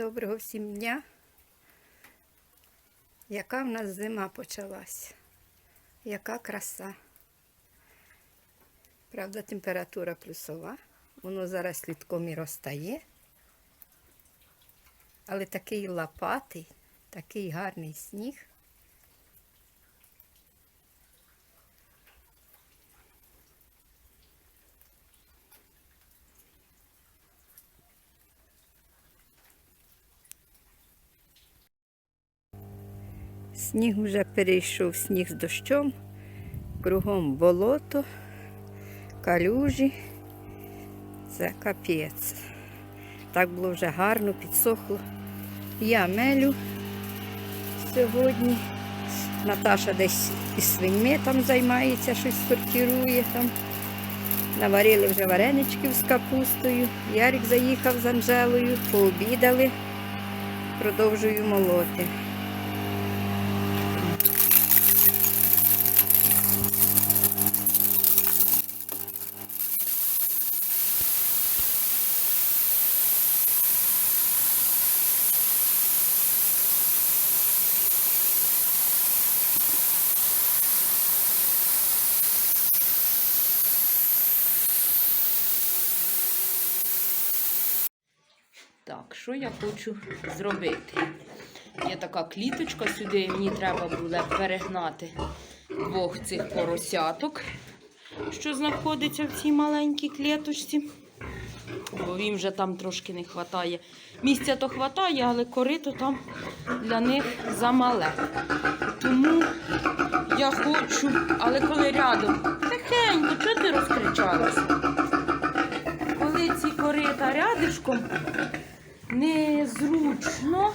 Доброго всім дня. Яка в нас зима почалась? Яка краса. Правда, температура плюсова. Воно зараз слідком і розтає. Але такий лопатий, такий гарний сніг. Сніг вже перейшов сніг з дощом, кругом болото, калюжі. Це капець. Так було вже гарно, підсохло. Я мелю сьогодні. Наташа десь із свиньми там займається, щось сортирує там. Наварили вже вареничків з капустою. Ярик заїхав з Анжелою, пообідали. Продовжую молоти. Так, що я хочу зробити? Є така кліточка, сюди мені треба буде перегнати двох цих поросяток, що знаходиться в цій маленькій клеточці. Бо їм вже там трошки не вистачає. Місця то вистачає, але корито там для них замале. Тому я хочу, але коли рядом, тихенько, чого ти розкричалася? Коли ці корита рядишком, незручно,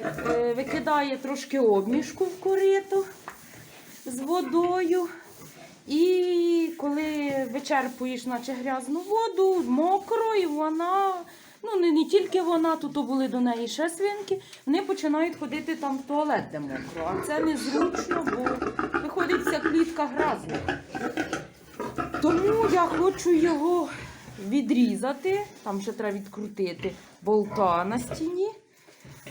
е, викидає трошки обмішку в корито з водою. І коли вичерпуєш наче грязну воду, мокрою, вона, ну не, не тільки вона, тут були до неї ще свинки, вони починають ходити там в туалет, де мокро. А це незручно, бо виходить вся клітка грязна. Тому я хочу його відрізати. Там ще треба відкрутити болта на стіні,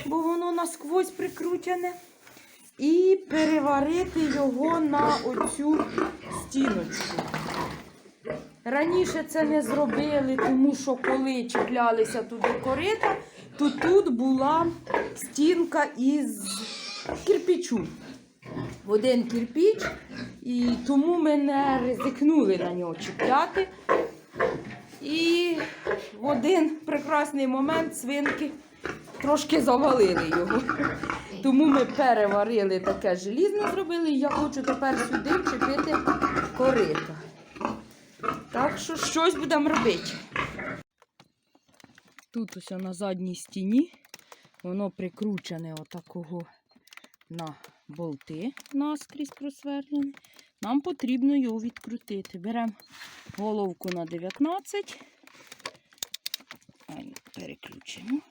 бо воно насквозь прикручене. І переварити його на оцю стіночку. Раніше це не зробили, тому що коли чіплялися туди корита, то тут була стінка із кирпичу. В один кирпіч, і тому ми не ризикнули на нього чіпляти. І в один прекрасний момент свинки трошки завалили його. Тому ми переварили таке желізне зробили, я хочу тепер сюди вчепити корито. Так що щось будемо робити. Тут ось на задній стіні воно прикручене отакого на болти наскрізь просверлене. Нам потрібно його відкрутити. Беремо головку на 19. Переключимо.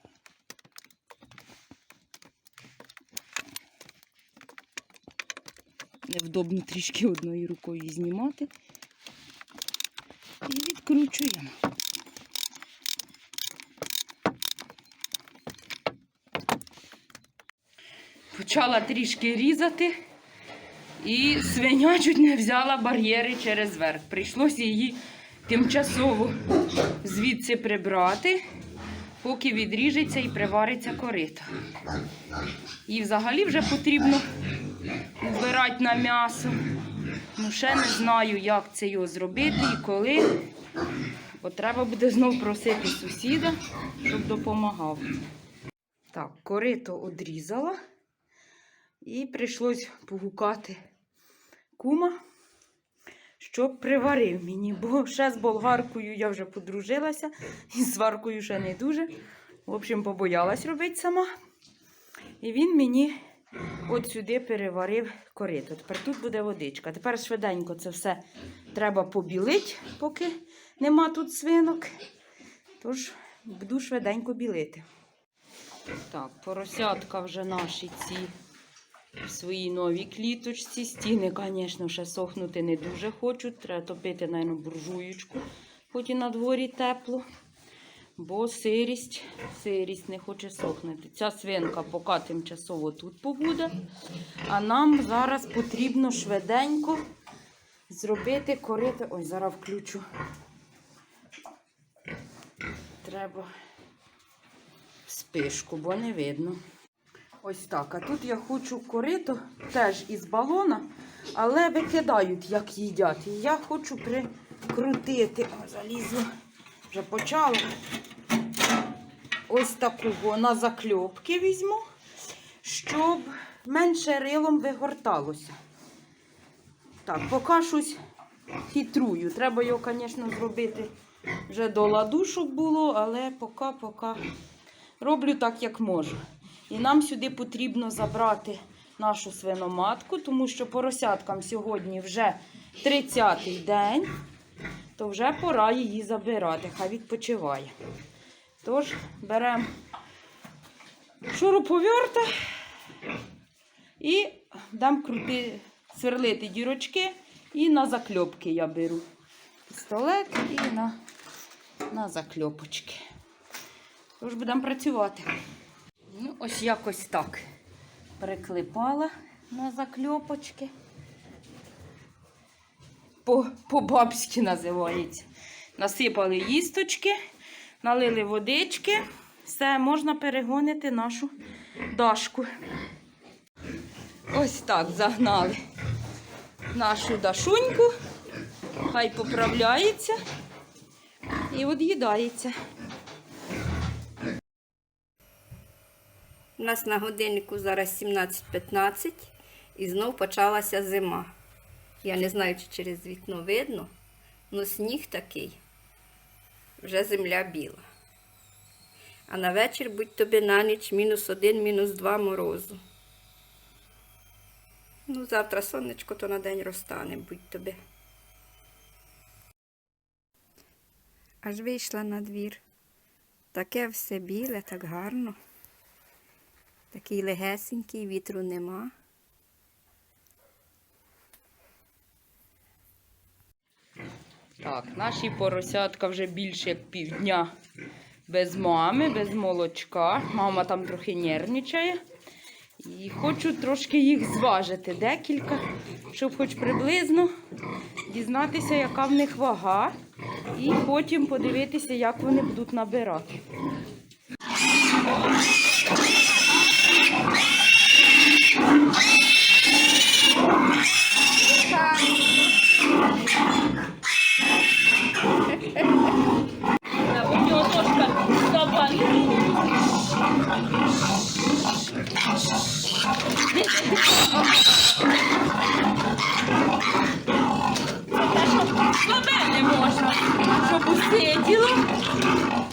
Невдобно трішки одною рукою знімати. І відкручуємо. Почала трішки різати. І свиня чуть не взяла бар'єри через верх. Прийшлося її тимчасово звідси прибрати, поки відріжеться і привариться корита. І взагалі вже потрібно збирати на м'ясо. Ну, ще не знаю, як це його зробити і коли. Бо треба буде знов просити сусіда, щоб допомагав. Так, корито одрізала. І прийшлось погукати кума, щоб приварив мені, бо ще з болгаркою я вже подружилася, і з сваркою ще не дуже. В общем, побоялась робити сама. І він мені от сюди переварив корито. Тепер тут буде водичка. Тепер швиденько це все треба побілити, поки нема тут свинок. Тож буду швиденько білити. Так, поросятка вже наші ці в своїй новій кліточці. Стіни, звісно, ще сохнути не дуже хочуть. Треба топити, мабуть, буржуєчку, хоч і на дворі тепло. бо сирість, сирість не хоче сохнути. Ця свинка поки тимчасово тут побуде, а нам зараз потрібно швиденько зробити корити. Ой, зараз включу. Треба спишку, бо не видно. Ось так. А тут я хочу корито теж із балона, але викидають, як їдять. І я хочу прикрутити. О, залізла. Вже почала. Ось таку на закльопки візьму, щоб менше рилом вигорталося. Так, поки щось хитрую. Треба його, звісно, зробити вже до ладу, було, але поки-поки роблю так, як можу. І нам сюди потрібно забрати нашу свиноматку, тому що поросяткам сьогодні вже 30-й день, то вже пора її забирати, хай відпочиває. Тож беремо шуруповерта і дам крути, сверлити дірочки і на закльопки я беру. Пістолет і на, на закльопочки. Тож будемо працювати. Ну, ось якось так. Приклепала на закльопочки. По- По-бабськи називається. Насипали їсточки, налили водички. Все, можна перегонити нашу дашку. Ось так загнали нашу дашуньку. Хай поправляється і од'їдається. У нас на годиннику зараз 17.15 і знов почалася зима. Я не знаю, чи через вікно видно, але сніг такий, вже земля біла. А на вечір будь тобі на ніч мінус один, мінус два морозу. Ну, завтра сонечко то на день розтане, будь тобі. Аж вийшла на двір. Таке все біле, так гарно. Такий легесенький, вітру нема. Так, наші поросятка вже більше як півдня без мами, без молочка. Мама там трохи нервничає. І хочу трошки їх зважити декілька, щоб хоч приблизно дізнатися, яка в них вага, і потім подивитися, як вони будуть набирати.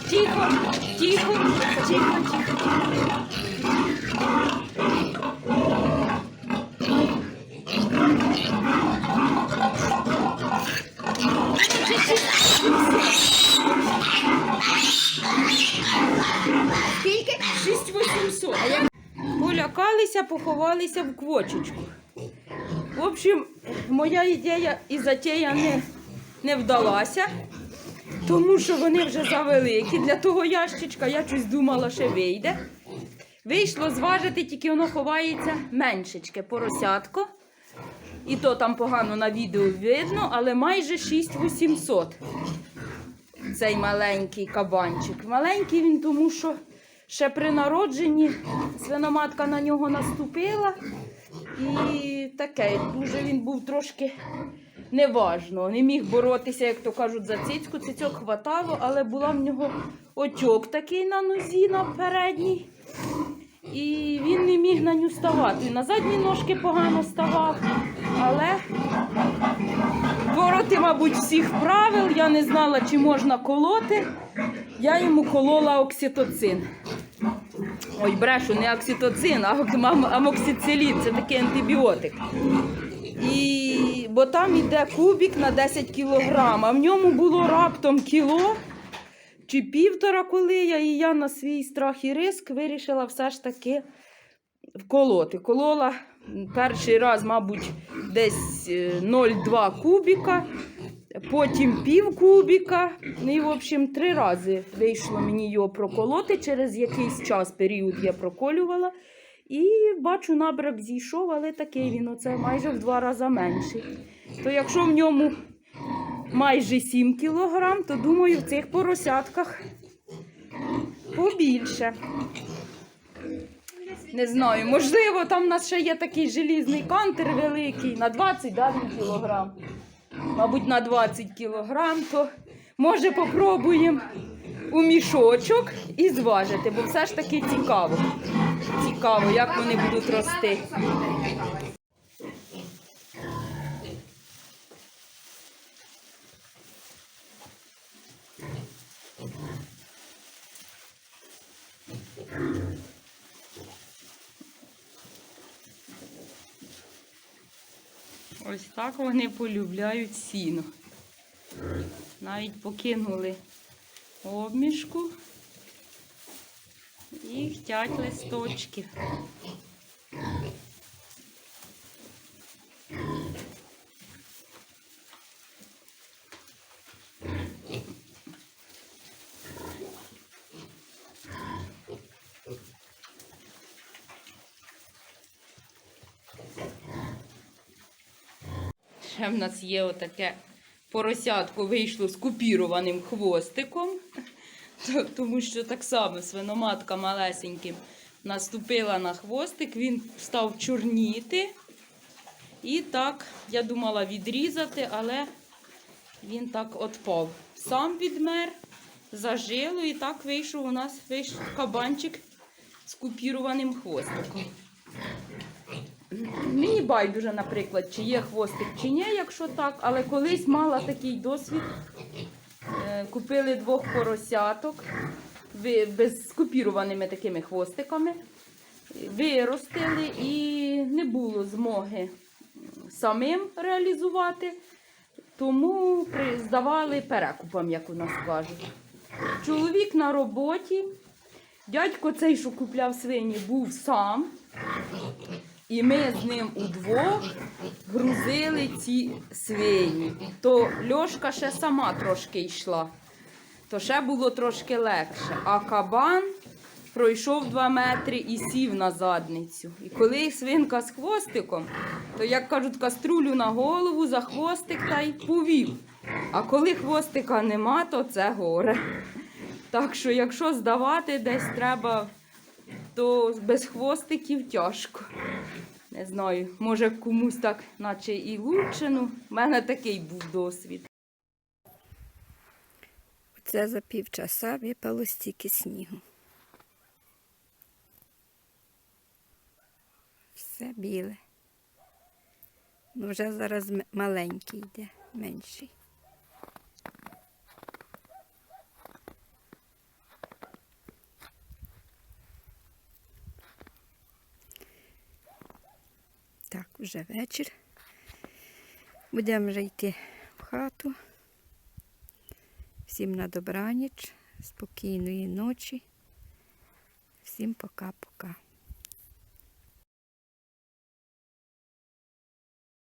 Тихо, тихо, тихо, тихо. Скільки? 6800. Полякалися, поховалися в квочечку. В общем, моя ідея і затея не, не вдалася, тому що вони вже завеликі. Для того ящичка я щось думала, що вийде. Вийшло зважити, тільки воно ховається меншечке поросятко. І то там погано на відео видно, але майже 6800 цей маленький кабанчик. Маленький він, тому що ще при народженні свиноматка на нього наступила. І таке, дуже він був трошки неважно. Не міг боротися, як то кажуть, за цицьку. Цицьок хватало, але була в нього очок такий на нозі на передній. І він не міг на ню ставати. На задні ножки погано ставав, але Вороти, мабуть, всіх правил. Я не знала, чи можна колоти. Я йому колола окситоцин. Ой, брешу, не окситоцин, а амоксицилін. Це такий антибіотик. І, бо там йде кубик на 10 кілограм, а в ньому було раптом кіло чи півтора, коли я, і я на свій страх і риск вирішила все ж таки вколоти. Колола перший раз, мабуть, десь е, 0,2 кубіка. потім пів кубіка. Ну і, в общем, три рази вийшло мені його проколоти. Через якийсь час період я проколювала. І бачу, набрак зійшов, але такий він оце майже в два рази менший. То якщо в ньому майже 7 кілограм, то думаю, в цих поросятках побільше. Не знаю, можливо, там у нас ще є такий желізний кантер великий на 20 да, кілограм. Мабуть, на 20 кілограм, то може попробуємо у мішочок і зважити, бо все ж таки цікаво. Цікаво, як вони будуть рости. Ось так вони полюбляють сіно. Навіть покинули обмішку і хтять листочки. Ще в нас є отаке поросятко вийшло з купірованим хвостиком, тому що так само свиноматка малесеньким наступила на хвостик, він став чорніти. І так, я думала відрізати, але він так отпав. Сам відмер, зажило, і так вийшов у нас вийшов кабанчик з купірованим хвостиком. Мені байдуже, наприклад, чи є хвостик, чи ні, якщо так, але колись мала такий досвід. Е, Купили двох поросяток без з купірованими такими хвостиками. Виростили і не було змоги самим реалізувати, тому здавали перекупам, як у нас кажуть. Чоловік на роботі, дядько цей, що купляв свині, був сам. І ми з ним удвох грузили ці свині. То Льошка ще сама трошки йшла, то ще було трошки легше. А кабан пройшов два метри і сів на задницю. І коли свинка з хвостиком, то, як кажуть, каструлю на голову за хвостик та й повів. А коли хвостика нема, то це горе. Так що, якщо здавати десь треба, то без хвостиків тяжко. Не знаю, може комусь так, наче і лучше. Ну, в мене такий був досвід. Це за півчаса випало стільки снігу. Все біле. Ну, вже зараз маленький йде, менший. Так, вже вечір. Будемо вже йти в хату. Всім на добраніч, спокійної ночі. Всім пока-пока.